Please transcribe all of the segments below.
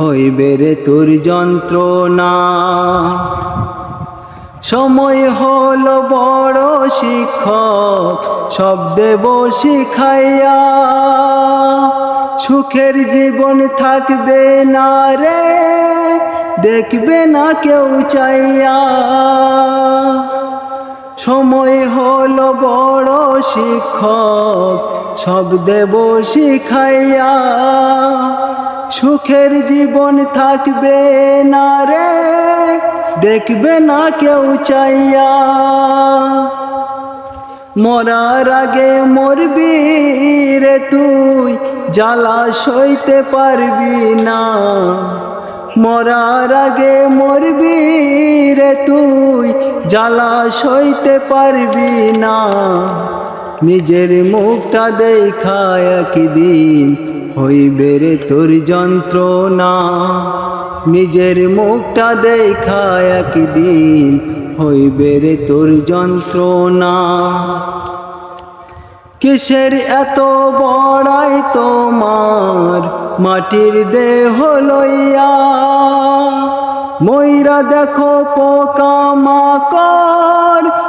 হইবে রে তোর যন্ত্রণা। সময় হলো বড় শিক্ষক শব্দে বসি খাইয়া সুখের জীবন থাকবে না রে, দেখবে না কেউ চাইয়া। সময় হলো বড় শিক্ষক শব্দে বসি খাইয়া সুখের জীবন থাকবে না রে। দেখবে না কেউ চাইয়া। মরার আগে মরবি রে তুই জ্বালা সইতে পারবি না। মরার আগে মরবি রে তুই জ্বালা সইতে পারবি না। নিজের মুখটা দেখা একদিন, হইবে রে তোর যন্ত্রণা। নিজের মুখটা দেখা একদিন, হইবে রে তোর যন্ত্রণা। কিসের এত বড়াই তোমার? মাটির দেহ লইয়া ময়রা দেখো পোকা মাকর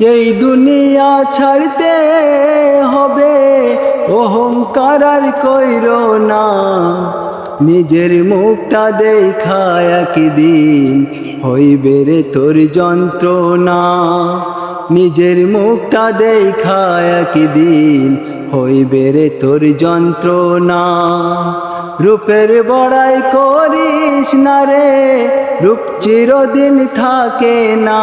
এই দুনিয়া ছাড়তে হবে, অহংকার আর কইর না। নিজের মুখটা দেখা একদিন হইবে রে তোর যন্ত্রণা। নিজের মুখটা দেখা একদিন হইবে রে তোর যন্ত্রণা। রূপের বড়াই করিস না রে, রূপ চিরদিন থাকে না।